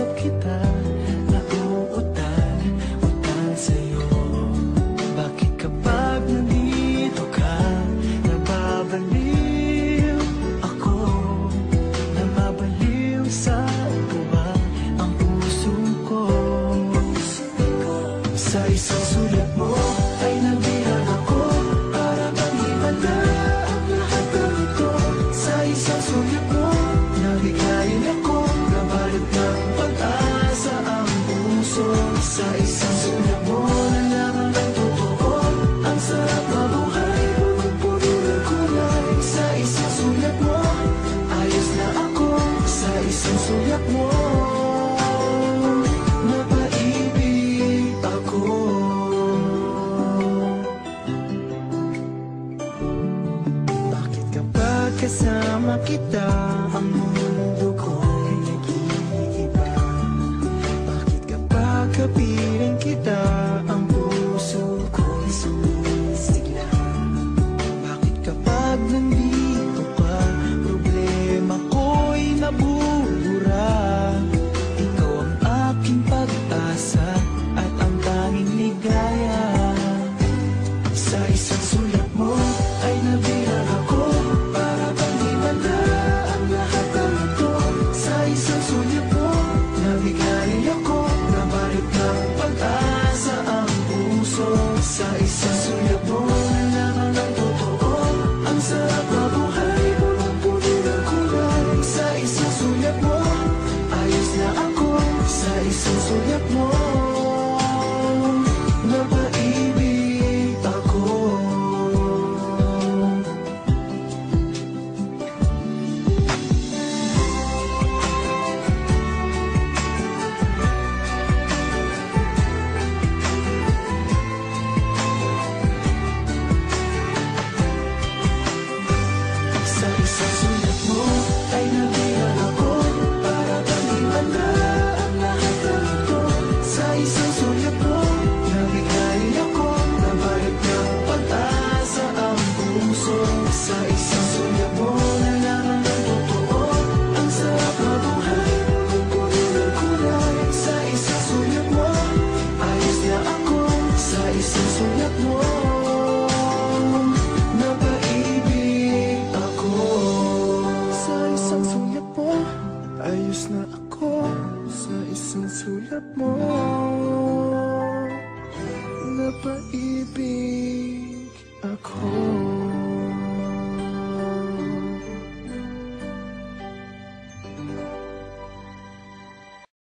nasib kita. kasama kita. sun. mo Napaibig ako.